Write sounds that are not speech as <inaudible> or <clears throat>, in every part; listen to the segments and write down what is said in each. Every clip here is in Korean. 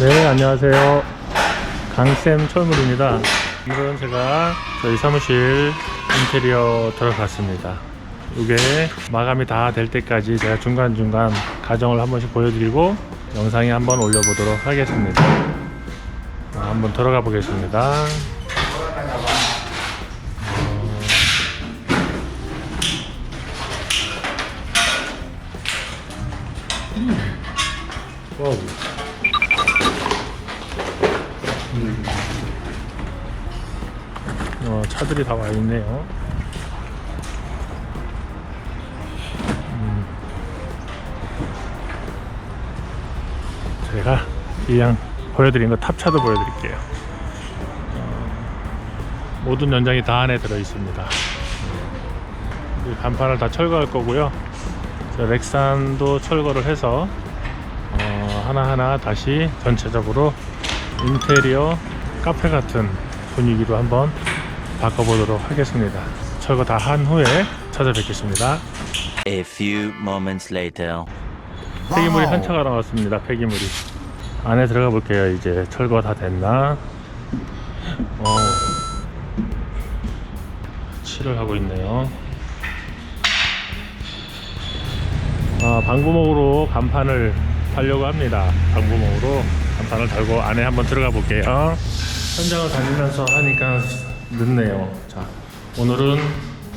네, 안녕하세요. 강쌤 철물입니다. 오늘은 제가 저희 사무실 인테리어 들어갔습니다. 이게 마감이 다 될 때까지 제가 중간중간 가정을 한 번씩 보여드리고 영상에 한번 올려보도록 하겠습니다. 아, 한번 들어가 보겠습니다. 어. 와우. 어, 차들이 다 와 있네요. 음. 제가 그냥 보여드린 거 탑차도 보여드릴게요. 어, 모든 연장이 다 안에 들어 있습니다. 이 간판을 다 철거할 거고요. 저 렉산도 철거를 해서 어, 하나하나 다시 전체적으로 인테리어 카페 같은 분위기로 한번 바꿔보도록 하겠습니다. 철거 다 한 후에 찾아뵙겠습니다. A few moments later. 폐기물이 한 차가 나왔습니다. 폐기물이 안에 들어가 볼게요. 이제 철거 다 됐나? 어, 칠을 하고 있네요. 아, 방구목으로 간판을 달려고 합니다. 방구목으로 간판을 달고 안에 한번 들어가 볼게요. 현장을 다니면서 하니까 늦네요. 자, 오늘은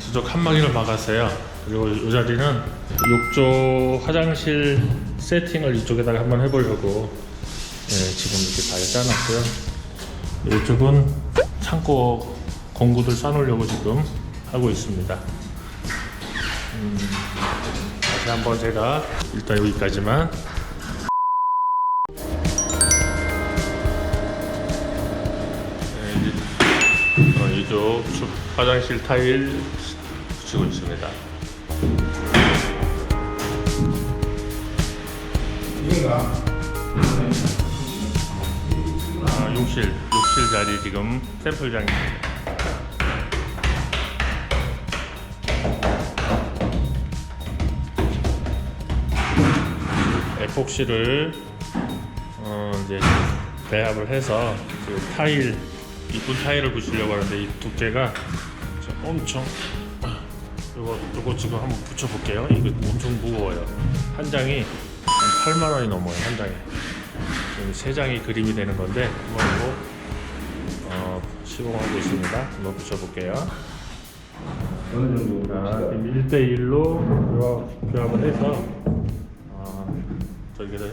지적 칸막이를 막았어요. 그리고 이 자리는 욕조 화장실 세팅을 이쪽에다가 한번 해보려고 네, 지금 이렇게 잘 짜놨고요. 이쪽은 창고 공구들 싸놓으려고 지금 하고 있습니다. 음, 다시 한번 제가 일단 여기까지만 쪽 주- 화장실 타일 붙이고 있습니다. 아, 욕실, 욕실 자리 지금 샘플장입니다. 에폭시를 어, 이제 배합을 해서 그 타일 이쁜 타일을 붙이려고 하는데 이 두께가 저 엄청 이거 이거 지금 한번 붙여볼게요. 이거 엄청 무거워요. 한 장이 한 8만 원이 넘어요 한 장에. 세 장이 그림이 되는 건데 한번 이거 어, 시공하고 있습니다. 한번 붙여볼게요. 어느 정도인가? 1대 1로 교합을 해서 어, 저기를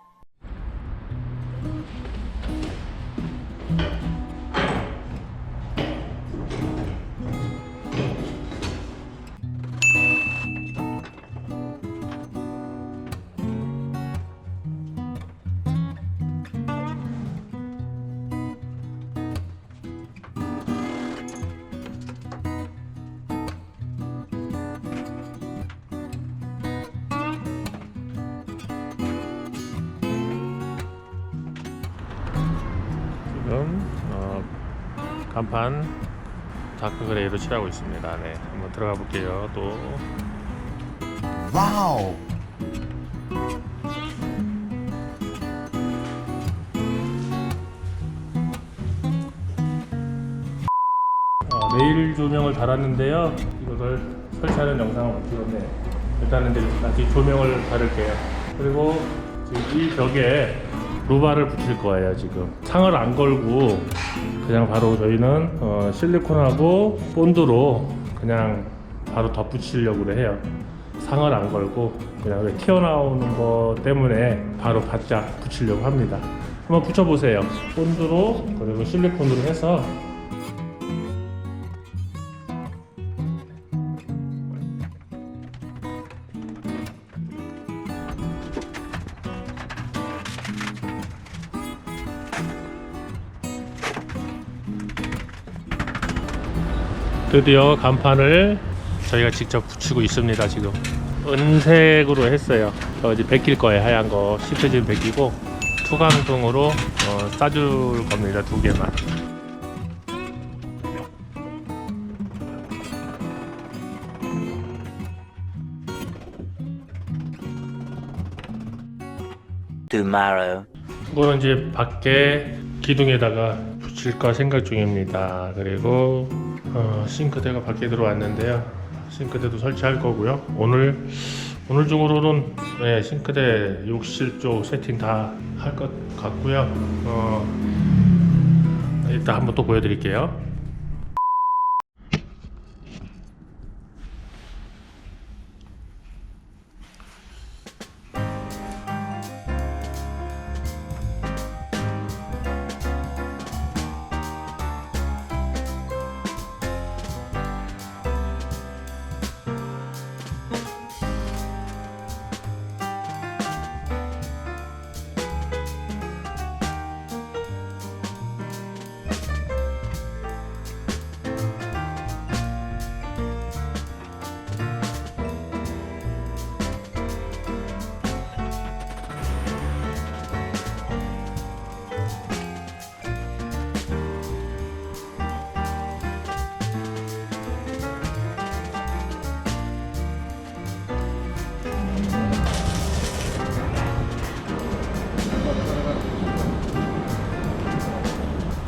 지금 어, 간판 다크 그레이로 칠하고 있습니다. 네, 한번 들어가 볼게요. 또 와우. 어, 내일 조명을 달았는데요. 이것을 설치하는 영상을 못 찍었네요. 일단은 이제 다시 조명을 다를게요. 그리고 지금 이 벽에 루바를 붙일 거예요. 지금 상을 안 걸고 그냥 바로 저희는 어, 실리콘하고 본드로 그냥 바로 덧붙이려고 해요. 상을 안 걸고 그냥 왜 튀어나오는 거 때문에 바로 바짝 붙이려고 합니다. 한번 붙여보세요. 본드로 그리고 실리콘으로 해서 드디어 간판을 저희가 직접 붙이고 있습니다 지금. 은색으로 했어요. 저 이제 베낄 거예요 하얀 거. 시트진 베끼고. 투광등으로 어, 싸줄 겁니다 두 개만. Tomorrow. 이거는 이제 밖에 기둥에다가 붙일까 생각 중입니다. 그리고 어, 싱크대가 밖에 들어왔는데요. 싱크대도 설치할 거고요. 오늘 오늘 중으로는 네, 싱크대 욕실 쪽 세팅 다 할 것 같고요. 어, 이따 한번 또 보여드릴게요.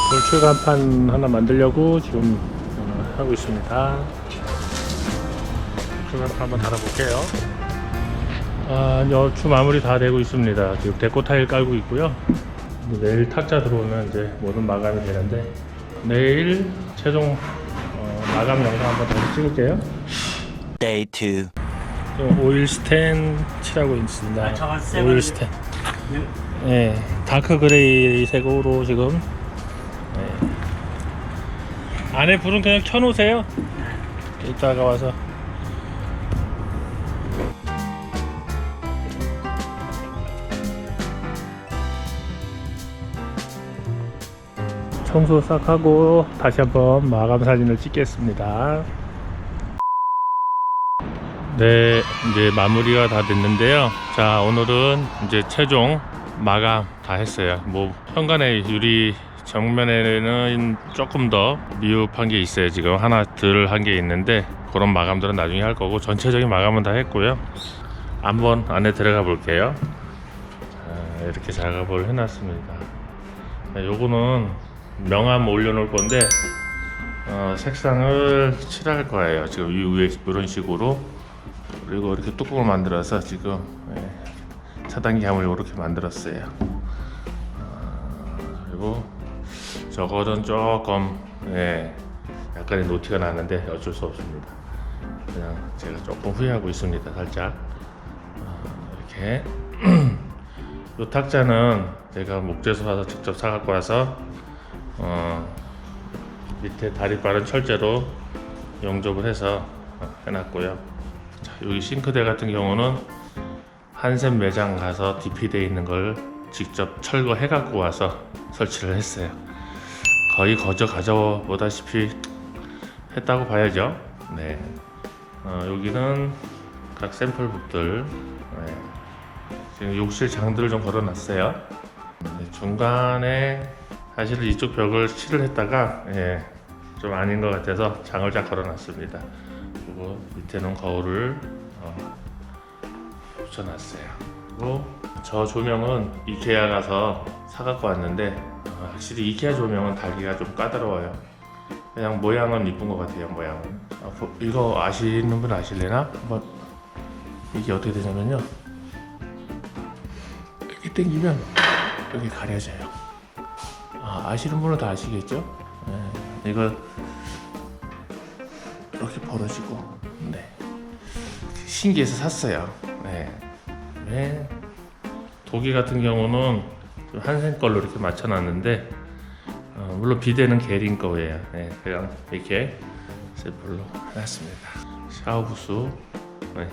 돌출 간판 하나 만들려고 지금 어, 하고 있습니다. 돌출 간판 한번 달아볼게요. 아, 여추 마무리 다 되고 있습니다. 지금 데코 타일 깔고 있고요. 내일 탁자 들어오면 이제 모든 마감이 되는데 내일 최종 어, 마감 영상 한번 다시 찍을게요. Day 2. 지금 오일 스텐 칠하고 있습니다. 오일 스텐. 네, 다크 그레이 색으로 지금. 네. 안에 불은 그냥 켜놓으세요. 이따가 와서. 청소 싹 하고 다시 한번 마감 사진을 찍겠습니다. 네, 이제 마무리가 다 됐는데요. 자, 오늘은 이제 최종 마감 다 했어요. 뭐 현관의 유리 정면에는 조금 더 미흡한 게 있어요. 지금 하나 덜 한 게 있는데 그런 마감들은 나중에 할 거고 전체적인 마감은 다 했고요. 한번 안에 들어가 볼게요. 자, 이렇게 작업을 해놨습니다. 네, 요거는 명암 올려놓을 건데 어, 색상을 칠할 거예요. 지금 이 위에 이런 식으로 그리고 이렇게 뚜껑을 만들어서 지금 예, 차단기함을 이렇게 만들었어요. 어, 그리고 저거는 조금 예, 약간의 노티가 나는데 어쩔 수 없습니다. 그냥 제가 조금 후회하고 있습니다. 살짝 어, 이렇게 <clears throat> 이 탁자는 제가 목재에서 사서 직접 사갖고 와서 어, 밑에 다리 빠른 철제로 용접을 해서 어, 해놨고요. 자, 여기 싱크대 같은 경우는 한샘 매장 가서 DP되어 있는 걸 직접 철거해 갖고 와서 설치를 했어요. 거의 거저 가져보다시피 했다고 봐야죠. 네. 어, 여기는 각 샘플 북들 네. 지금 욕실 장들을 좀 걸어놨어요. 네, 중간에 사실은 이쪽 벽을 칠을 했다가 예, 좀 아닌 것 같아서 장을 쫙 걸어놨습니다. 그리고 밑에는 거울을 어, 붙여놨어요. 그리고 저 조명은 이케아 가서 사갖고 왔는데 어, 확실히 이케아 조명은 달기가 좀 까다로워요. 그냥 모양은 이쁜 것 같아요. 모양은. 아, 보- 이거 아시는 분 아실래나? 한번 이게 어떻게 되냐면요. 이렇게 당기면 여기 가려져요. 아, 아시는 분은 다 아시겠죠? 네, 이거 이렇게 벌어지고, 네. 신기해서 샀어요. 네. 네. 도기 같은 경우는 좀 한생 걸로 이렇게 맞춰놨는데, 어, 물론 비대는 게린 거예요. 네, 그냥 이렇게 샘플로 해놨습니다. 샤워 부스. 네.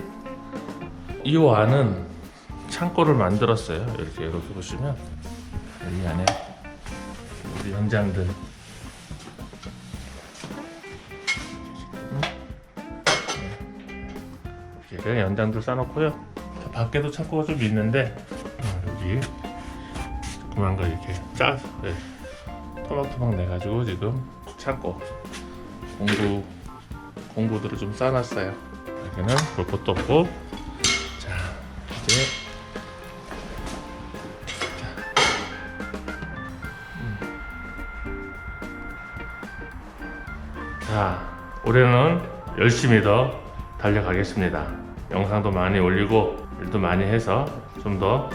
이 안은 창고를 만들었어요. 이렇게 이렇게 보시면 이 안에 우리 연장들 이렇게 그냥 연장들 싸놓고요. 밖에도 창고가 좀 있는데 어, 여기. 조만간 이렇게 짜 네. 토박토박 내가지고 지금 찾고 공구 공구들을 좀 싸놨어요. 여기는 볼 것도 없고. 자 이제 자 올해는 열심히 더 달려가겠습니다. 영상도 많이 올리고 일도 많이 해서 좀더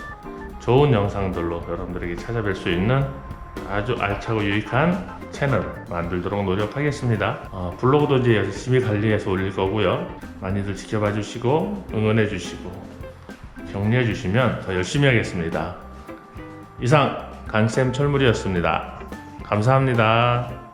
좋은 영상들로 여러분들에게 찾아뵐 수 있는 아주 알차고 유익한 채널 만들도록 노력하겠습니다. 어, 블로그도 이제 열심히 관리해서 올릴 거고요. 많이들 지켜봐 주시고 응원해 주시고 격려해 주시면 더 열심히 하겠습니다. 이상 강쌤 철물이었습니다. 감사합니다.